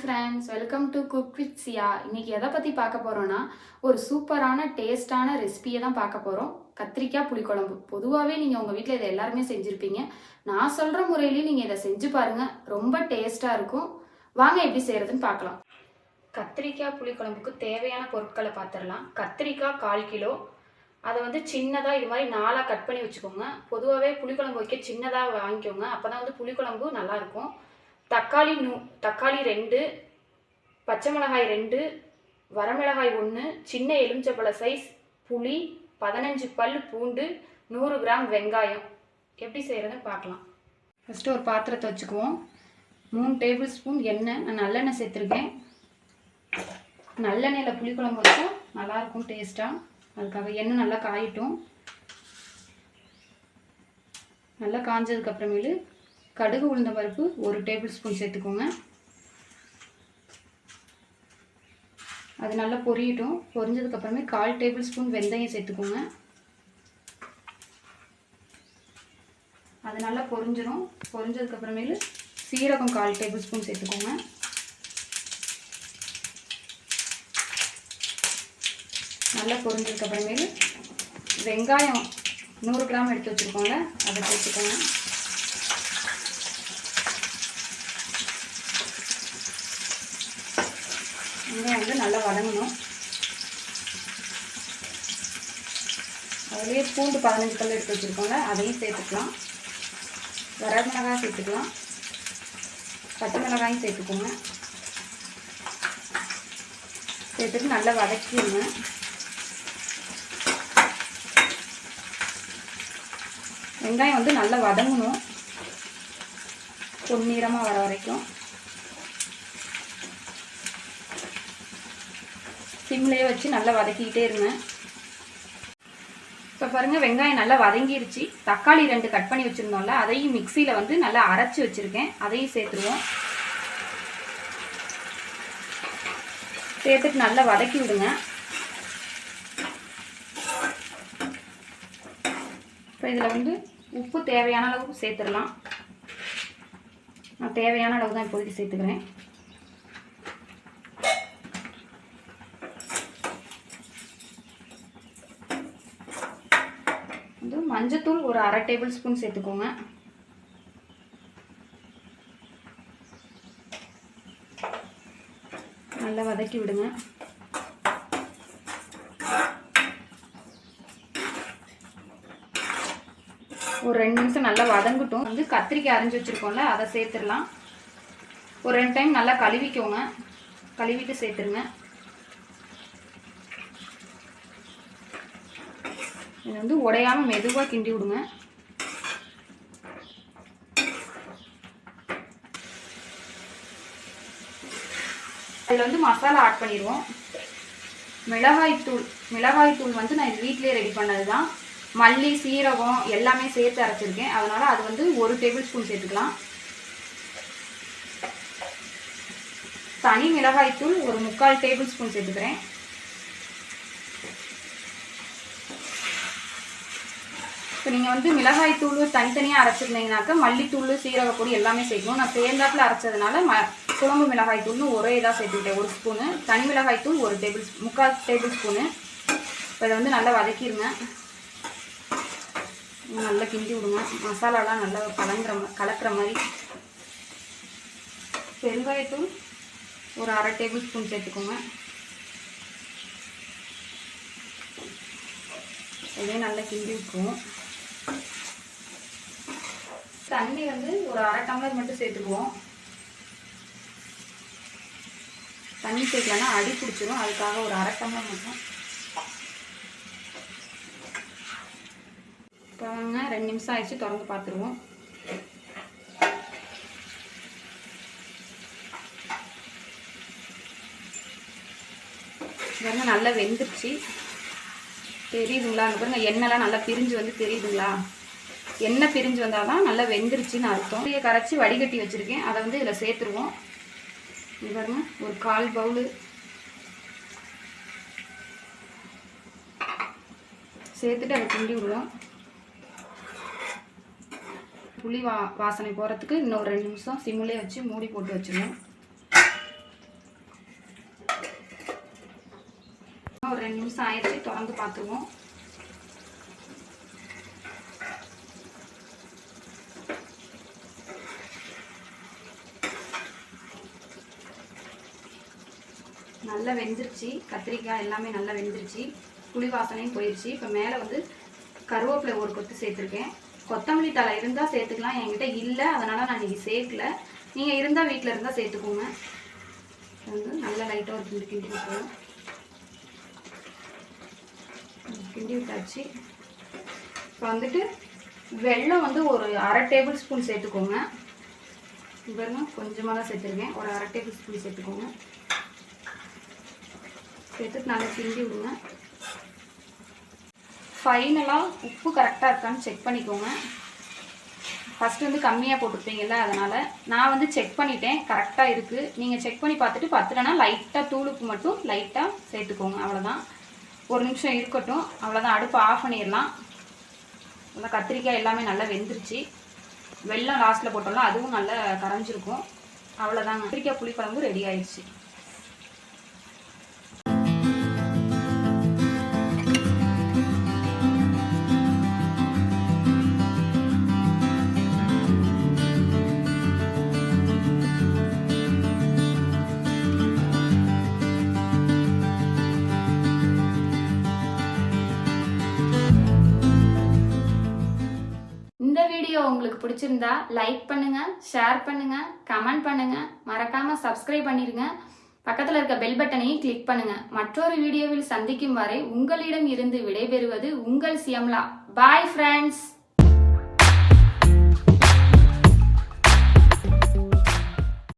Friends welcome to cook with Siya இன்னைக்கு எதை பற்றி பார்க்க போகிறோன்னா ஒரு சூப்பரான டேஸ்டான ரெசிபியை தான் பார்க்க போகிறோம் கத்திரிக்காய் புளிக்குழம்பு. பொதுவாகவே நீங்கள் உங்கள் வீட்டில் இதை எல்லாருமே செஞ்சுருப்பீங்க. நான் சொல்கிற முறையிலேயே நீங்கள் இதை செஞ்சு பாருங்கள் ரொம்ப டேஸ்ட்டாக இருக்கும். வாங்க எப்படி செய்கிறதுன்னு பார்க்கலாம். கத்திரிக்காய் புளிக்குழம்புக்கு தேவையான பொருட்களை பார்த்துடலாம். கத்திரிக்காய் கால் கிலோ. அதை வந்து சின்னதாக இது மாதிரி நாளாக கட் பண்ணி வச்சுக்கோங்க. பொதுவாகவே புளிக்குழம்பு வைக்க சின்னதாக வாங்கிக்கோங்க. அப்போ தான் வந்து புளிக்குழம்பு நல்லாயிருக்கும் தக்காளி நூ தக்காளி ரெண்டு பச்சை மிளகாய் ரெண்டு வரமிளகாய் ஒன்று சின்ன எலுமிச்சப்பழ சைஸ் புளி பதினஞ்சு பல் பூண்டு நூறு கிராம் வெங்காயம். எப்படி செய்கிறதுன்னு பார்க்கலாம். ஃபஸ்ட்டு ஒரு பாத்திரத்தை வச்சுக்குவோம். மூணு டேபிள் ஸ்பூன் எண்ணெய். நான் நல்லெண்ணெய் சேர்த்துருக்கேன். நல்லெண்ணெயில் புளிக்குழம்பு வச்சா நல்லாயிருக்கும் டேஸ்ட்டாக அதுக்காக எண்ணெய் நல்லா காயட்டும். நல்லா காஞ்சதுக்கப்புறமேலு கடுகு உளுந்த பருப்பு ஒரு டேபிள் ஸ்பூன் சேர்த்துக்கோங்க. அது நல்லா பொரியட்டும். பொரிஞ்சதுக்கப்புறமே கால் டேபிள் ஸ்பூன் வெந்தயம் சேர்த்துக்கோங்க. அது நல்லா பொரிஞ்சிடும் பொரிஞ்சதுக்கப்புறமேலு சீரகம் கால் டேபிள் ஸ்பூன் சேர்த்துக்கோங்க. நல்லா பொரிஞ்சதுக்கப்புறமேலு வெங்காயம் நூறு கிராம் எடுத்து வச்சுருக்கோங்க அதை சேர்த்துக்கோங்க. வெங்காயம் வந்து நல்லா வதங்கணும். அதுலேயே பூண்டு பதினஞ்சு கல் எடுத்து வச்சுருக்கோம்ல அதையும் சேர்த்துக்கலாம். வரமிளகாய் சேர்த்துக்கலாம். பச்சை மிளகாயும் சேர்த்துக்கோங்க. சேர்த்துட்டு நல்லா வதக்கிடுங்க. வெங்காயம் வந்து நல்லா வதங்கணும். பொன்னிறமாக வர வரைக்கும். சிம்லேயே வச்சு நல்லா வதக்கிக்கிட்டே இருங்க இப்போ பாருங்கள் வெங்காயம் நல்லா வதங்கிருச்சு. தக்காளி ரெண்டு கட் பண்ணி வச்சுருந்தோம்ல அதையும் மிக்சியில் வந்து நல்லா அரைச்சி வச்சுருக்கேன். அதையும் சேர்த்துருவோம். சேர்த்துட்டு நல்லா வதக்கி விடுங்க. இப்போ இதில் வந்து உப்பு தேவையான அளவு சேர்த்துடலாம். நான் தேவையான அளவு தான் இப்போதைக்கு சேர்த்துக்கிறேன் வந்து மஞ்சத்தூள் ஒரு அரை டேபிள் ஸ்பூன் சேர்த்துக்கோங்க. நல்லா வதக்கி விடுங்க. ஒரு ரெண்டு நிமிஷம் நல்லா வதங்கட்டும். வந்து கத்திரிக்காய் அரைஞ்சி வச்சுருக்கோம்ல அதை சேர்த்துடலாம். ஒரு ரெண்டு டைம் நல்லா கழுவிக்கோங்க. கழுவிட்டு சேர்த்துருங்க. இது வந்து உடையாமல் மெதுவாக கிண்டி விடுங்க. அதில் வந்து மசாலா ஆட் பண்ணிடுவோம். மிளகாய்த்தூள் மிளகாய்த்தூள் வந்து நான் இது வீட்டிலே ரெடி பண்ணது தான் மல்லி சீரகம் எல்லாமே சேர்த்து அரைச்சிருக்கேன். அதனால் அது வந்து ஒரு டேபிள் ஸ்பூன் சேர்த்துக்கலாம். தனி மிளகாய்த்தூள் ஒரு முக்கால் டேபிள் ஸ்பூன் சேர்த்துக்கிறேன். இப்போ நீங்கள் வந்து மிளகாய் தூள் தனித்தனியாக அரைச்சிருந்தீங்கனாக்கா மல்லித்தூள் சீரகப்பொடி எல்லாமே சேர்க்கணும். நான் சேர்ந்தாப்பில் அரைச்சதுனால ம குழம்பு மிளகாய் தூள்னு ஒரே இதாக சேர்த்துக்கிட்டேன் ஒரு ஸ்பூனு தனி மிளகாய் தூள் ஒரு டேபிள் முக்கால் டேபிள் ஸ்பூனு இப்போ இதை வந்து நல்லா வதக்கிடுங்க நல்லா கிண்டி விடுங்க. மசாலாலாம் நல்லா கலங்குற கலக்கிற மாதிரி. பெருங்காயத்தூள் ஒரு அரை டேபிள் ஸ்பூன் சேர்த்துக்கோங்க. இதே நல்லா கிண்டி விட்டுருவோம். தண்ணி வந்து ஒரு அரை டம்ளர் மட்டும் சேர்த்துக்குவோம். தண்ணி சேர்க்கலன்னா அடி பிடிச்சிரும். அதுக்காக ஒரு அரை டம்ளர் மட்டும். பாருங்க ரெண்டு நிமிஷம் ஆயிடுச்சு திறந்து பார்த்துருவோம். பாருங்க நல்லா வெந்துருச்சு. தெரியுதுங்களா? பாருங்க எண்ணெய்லாம் நல்லா பிரிஞ்சு வந்து தெரியுதுங்களா? எண்ணெய் பிரிஞ்சு வந்தால் தான் நல்லா வெந்துருச்சுன்னு அர்த்தம். இதை கரைச்சி வடிகட்டி வச்சுருக்கேன். அதை வந்து இதில் சேர்த்துருவோம். இது பாருங்க ஒரு கால் பவுலு சேர்த்துட்டு அதை கிண்டி விடுவோம். புளி வா வாசனை போகிறதுக்கு இன்னும் ஒரு ரெண்டு நிமிஷம் சிம்மிலே வச்சு மூடி போட்டு வச்சிடணும். ஒரு ரெண்டு நிமிஷம் ஆயிடுச்சு திறந்து பார்த்துருவோம். நல்லா வெந்துருச்சு. கத்திரிக்காய் எல்லாமே நல்லா வெந்துருச்சு. புளி வாசனையும் போயிடுச்சு இப்போ மேலே வந்து கருவேப்பிலை ஒரு கொத்து சேர்த்துருக்கேன். கொத்தமல்லி தழை இருந்தால் சேர்த்துக்கலாம். என்கிட்ட இல்லை. அதனால் நான் இன்றைக்கி சேர்க்கல. நீங்கள் இருந்தால் வீட்டில் இருந்தால் சேர்த்துக்கோங்க. வந்து நல்லா லைட்டாக ஒரு கிண்டு கிண்டி விட்டுருவோம் கிண்டி விட்டாச்சு இப்போ வந்துட்டு வெள்ளம் வந்து ஒரு அரை டேபிள் ஸ்பூன் சேர்த்துக்கோங்க. இங்க பாருங்க கொஞ்சமாக தான் சேர்த்துருக்கேன். ஒரு அரை டேபிள் ஸ்பூன் சேர்த்துக்கோங்க. சேர்த்துட்டு நல்லா கிண்டி விடுங்க. ஃபைனலாக உப்பு கரெக்டாக இருக்கான்னு செக் பண்ணிக்கோங்க. ஃபஸ்ட்டு வந்து கம்மியாக போட்டிருப்பீங்கல்ல அதனால் நான் வந்து செக் பண்ணிட்டேன். கரெக்டாக இருக்குது நீங்கள் செக் பண்ணி பார்த்துட்டு பத்துலனா லைட்டாக தூளுப்பு மட்டும் லைட்டாக சேர்த்துக்கோங்க. அவ்வளோதான் ஒரு நிமிஷம் இருக்கட்டும். அவ்வளோதான் அடுப்பு ஆஃப் பண்ணிடலாம். நல்லா கத்திரிக்காய் எல்லாமே நல்லா வெந்துருச்சு. வெள்ளம் லாஸ்ட்டில் போட்டோம்னா அதுவும் நல்லா கரைஞ்சிருக்கும். அவ்வளோதாங்க கத்திரிக்காய் புளிக்குழம்பு ரெடி ஆயிடுச்சு. உங்களுக்கு பிடிச்சிருந்தா லைக் பண்ணுங்க ஷேர் பண்ணுங்க கமெண்ட் பண்ணுங்க. மறக்காம சப்ஸ்கிரைப் பண்ணிருங்க. பக்கத்தில் இருக்க பெல் பட்டனையும் கிளிக் பண்ணுங்க. மற்றொரு வீடியோவில் சந்திக்கும் வரை உங்களிடம் இருந்து விடைபெறுவது உங்கள் சியம்லா. Bye friends